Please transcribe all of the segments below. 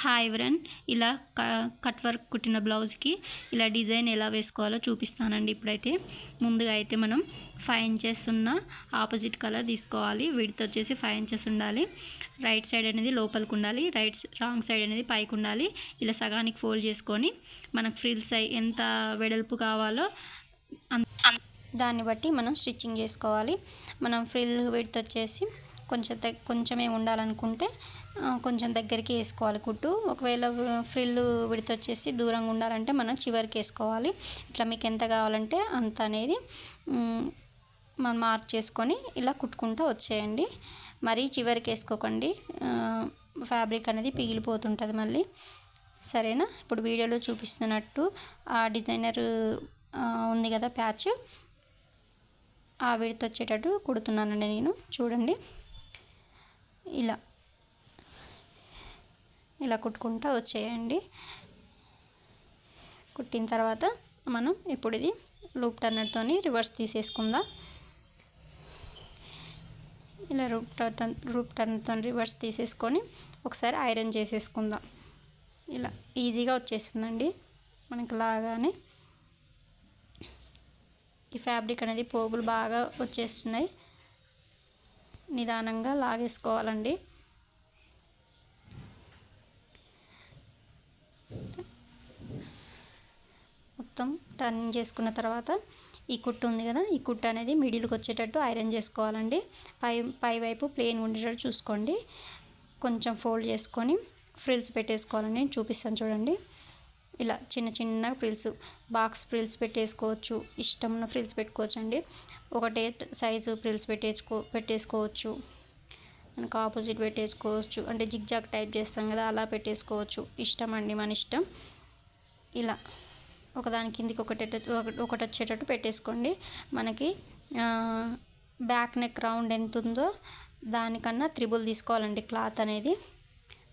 Hi వ్రన్ ఇలా cut work కుట్టిన బ్లౌజ్కి ఇలా డిజైన్ ఎలా వేసుకోవాలో చూపిస్తానండి ఇప్పుడైతే. ముందుగా అయితే మనం ఫైవ్ ఇంచెస్ ఉన్న ఆపోజిట్ కలర్ తీసుకోవాలి. విడత్ వచ్చేసి ఫైవ్ ఇంచెస్ ఉండాలి. రైట్ సైడ్ అనేది లోపలికి ఉండాలి. రైట్ రాంగ్ సైడ్ అనేది పైకి ఉండాలి. ఇలా సగానికి ఫోల్డ్ చేసుకొని మనకు ఫ్రిల్స్ అయి ఎంత వెడల్పు కావాలో దాన్ని బట్టి మనం స్టిచ్చింగ్ చేసుకోవాలి. మనం ఫ్రిల్ విడత్ వచ్చేసి కొంచెం కొంచెమే ఉండాలనుకుంటే కొంచెం దగ్గరికి వేసుకోవాలి కుట్టు. ఒకవేళ ఫ్రిల్ విడితొచ్చేసి దూరంగా ఉండాలంటే మనం చివరికి వేసుకోవాలి. ఇట్లా మీకు ఎంత కావాలంటే అంత అనేది మనం మార్క్ చేసుకొని ఇలా కుట్టుకుంటూ వచ్చేయండి. మరీ చివరికి వేసుకోకండి. ఫ్యాబ్రిక్ అనేది పిగిలిపోతుంటుంది మళ్ళీ. సరేనా? ఇప్పుడు వీడియోలో చూపిస్తున్నట్టు ఆ డిజైనర్ ఉంది కదా ప్యాచ్. ఆ విడత వచ్చేటట్టు కుడుతున్నానండి నేను. చూడండి. ఇలా. ఇలా కుట్టుకుంటూ వచ్చేయండి. కుట్టిన తర్వాత మనం ఇప్పుడు ఇది లూప్ టర్నర్తో రివర్స్ తీసేసుకుందాం. ఇలా రూప్ టర్న్ రూప్ టర్నర్తో రివర్స్ తీసేసుకొని ఒకసారి ఐరన్ చేసేసుకుందాం. ఇలా ఈజీగా వచ్చేస్తుందండి. మనకు లాగానే ఈ ఫ్యాబ్రిక్ అనేది పోగులు బాగా వచ్చేస్తున్నాయి. నిదానంగా లాగేసుకోవాలండి. మొత్తం టర్నింగ్ చేసుకున్న తర్వాత ఈ కుట్టు ఉంది కదా ఈ కుట్టు అనేది మిడిల్కి వచ్చేటట్టు ఐరన్ చేసుకోవాలండి. పై పై వైపు ఉండేటట్టు చూసుకోండి. కొంచెం ఫోల్డ్ చేసుకొని ఫ్రిల్స్ పెట్టేసుకోవాలని నేను చూపిస్తాను చూడండి. ఇలా చిన్న చిన్న ఫ్రిల్స్ బాక్స్ ఫ్రిల్స్ పెట్టేసుకోవచ్చు ఇష్టం ఉన్న ఫ్రిల్స్ పెట్టుకోవచ్చు అండి ఒకటే సైజు ఫ్రిల్స్ పెట్టేసుకో పెట్టేసుకోవచ్చు. మనకు ఆపోజిట్ పెట్టేసుకోవచ్చు. అంటే జిగ్జాగ్ టైప్ చేస్తాం కదా అలా పెట్టేసుకోవచ్చు. ఇష్టం అండి మన ఇష్టం. ఇలా. ఒకదాని కిందికి ఒకటి ఒకటి వచ్చేటట్టు పెట్టేసుకోండి. మనకి బ్యాక్ నెక్ రౌండ్ ఎంత ఉందో దానికన్నా త్రిబుల్ తీసుకోవాలండి క్లాత్ అనేది.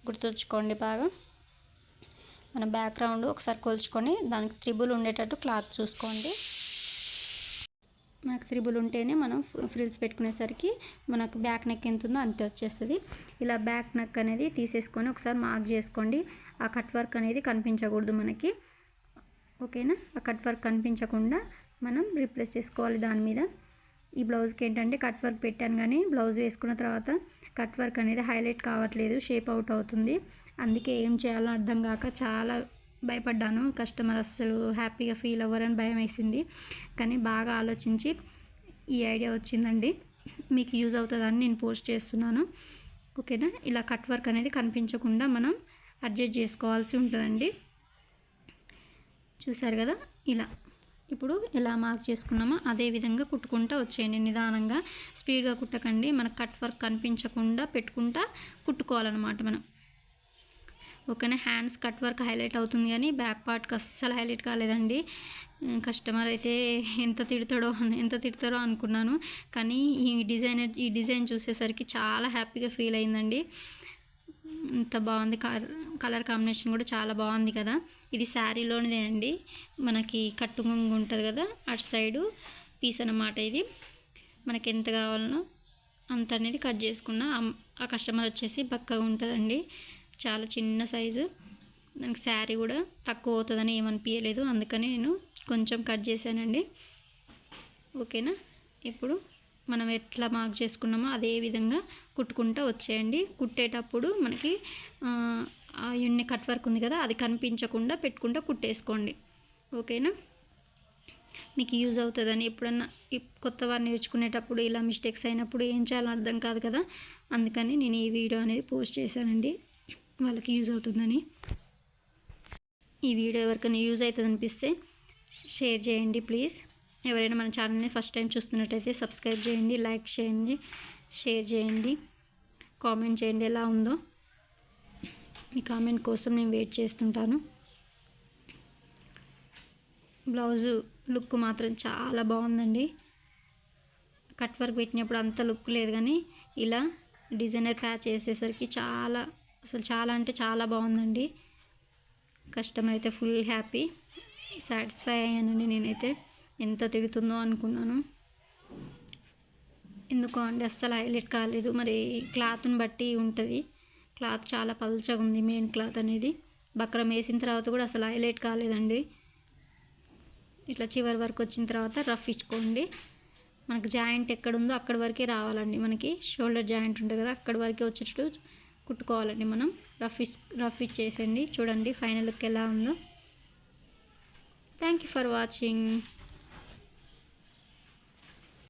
గుర్తుంచుకోండి బాగా. మన బ్యాక్గ్రౌండ్ ఒకసారి కొలుచుకొని దానికి త్రిబుల్ ఉండేటట్టు క్లాత్ చూసుకోండి. మనకు త్రిబుల్ ఉంటేనే మనం ఫ్రిల్స్ పెట్టుకునేసరికి మనకు బ్యాక్ నెక్ ఎంత ఉందో అంతే వచ్చేస్తుంది. ఇలా బ్యాక్ నెక్ అనేది తీసేసుకొని ఒకసారి మార్క్ చేసుకోండి. ఆ కట్ వర్క్ అనేది కనిపించకూడదు మనకి. ఓకేనా? ఆ కట్ వర్క్ కనిపించకుండా మనం రీప్లేస్ చేసుకోవాలి దాని మీద. ఈ బ్లౌజ్కి ఏంటంటే కట్ వర్క్ పెట్టాను కానీ బ్లౌజ్ వేసుకున్న తర్వాత కట్ వర్క్ అనేది హైలైట్ కావట్లేదు షేప్ అవుట్ అవుతుంది. అందుకే ఏం చేయాలో అర్థం కాక చాలా భయపడ్డాను. కస్టమర్ అస్సలు హ్యాపీగా ఫీల్ అవ్వరని భయం వేసింది. కానీ బాగా ఆలోచించి ఈ ఐడియా వచ్చిందండి. మీకు యూజ్ అవుతుందని నేను పోస్ట్ చేస్తున్నాను. ఓకేనా? ఇలా కట్ వర్క్ అనేది కనిపించకుండా మనం అడ్జస్ట్ చేసుకోవాల్సి ఉంటుందండి. చూసారు కదా? ఇలా. ఇప్పుడు ఎలా మార్క్ చేసుకున్నామో అదే విధంగా కుట్టుకుంటూ వచ్చేయండి. నిదానంగా స్పీడ్గా కుట్టకండి. మనకు కట్ వర్క్ కనిపించకుండా పెట్టుకుంటా కుట్టుకోవాలన్నమాట మనం. ఓకేనా హ్యాండ్స్ కట్ వర్క్ హైలైట్ అవుతుంది కానీ బ్యాక్ పార్ట్కి అస్సలు హైలైట్ కాలేదండి. కస్టమర్ అయితే ఎంత తిడతాడో ఎంత తిడతారో అనుకున్నాను. కానీ ఈ డిజైనర్ ఈ డిజైన్ చూసేసరికి చాలా హ్యాపీగా ఫీల్ అయిందండి. ఇంత బాగుంది. కలర్ కాంబినేషన్ కూడా చాలా బాగుంది కదా. ఇది శారీలోనిదే అండి మనకి కట్టుగొంగు ఉంటుంది కదా అటు సైడు పీస్ అన్నమాట ఇది. మనకి ఎంత కావాలనో అంత అనేది కట్ చేసుకున్న ఆ కస్టమర్ వచ్చేసి బక్కగా ఉంటుందండి. చాలా చిన్న సైజు. దానికి శారీ కూడా తక్కువ అవుతుందని ఏమనిపించలేదు అందుకని నేను కొంచెం కట్ చేశానండి. ఓకేనా? ఇప్పుడు మనం ఎట్లా మార్క్ చేసుకున్నామో అదే విధంగా కుట్టుకుంటూ వచ్చేయండి. కుట్టేటప్పుడు మనకి ఆ కట్ వర్క్ ఉంది కదా అది కనిపించకుండా పెట్టుకుంటూ కుట్టేసుకోండి. ఓకేనా? మీకు యూజ్ అవుతుందని ఎప్పుడన్నా కొత్త వారు నేర్చుకునేటప్పుడు ఇలా మిస్టేక్స్ అయినప్పుడు ఏం చేయాలో అర్థం కాదు కదా. అందుకని నేను ఈ వీడియో అనేది పోస్ట్ చేశానండి. వాళ్ళకి యూజ్ అవుతుందని. ఈ వీడియో ఎవరికైనా యూజ్ అవుతుంది అనిపిస్తే షేర్ చేయండి ప్లీజ్. ఎవరైనా మన ఛానల్ని ఫస్ట్ టైం చూస్తున్నట్టయితే సబ్స్క్రైబ్ చేయండి లైక్ చేయండి షేర్ చేయండి కామెంట్ చేయండి ఎలా ఉందో. మీ కామెంట్ కోసం నేను వెయిట్ చేస్తుంటాను. బ్లౌజు లుక్ మాత్రం చాలా బాగుందండి. కట్ వర్క్ పెట్టినప్పుడు అంత లుక్ లేదు కానీ ఇలా డిజైనర్ ప్యాచ్ వేసేసరికి చాలా అసలు చాలా అంటే చాలా బాగుందండి. కస్టమర్ అయితే ఫుల్ హ్యాపీ సాటిస్ఫై అయ్యానండి నేనైతే. ఎంత తిడుతుందో అనుకున్నాను. ఎందుకో అండి అస్సలు హైలైట్ కాలేదు. మరి క్లాత్ని బట్టి ఉంటుంది. క్లాత్ చాలా పల్చగా ఉంది మెయిన్ క్లాత్ అనేది. బక్రం వేసిన తర్వాత కూడా అసలు హైలైట్ కాలేదండి. ఇట్లా చివరి వరకు వచ్చిన తర్వాత రఫ్ ఇచ్చుకోండి. మనకు జాయింట్ ఎక్కడుందో అక్కడి వరకే రావాలండి మనకి. షోల్డర్ జాయింట్ ఉంటుంది కదా అక్కడి వరకే వచ్చేటట్టు కుట్టుకోవాలండి మనం. రఫ్ ఇస్ రఫ్ ఇచ్చేసండి చూడండి ఫైనల్ లుక్ ఎలా ఉందో. Thank you for watching.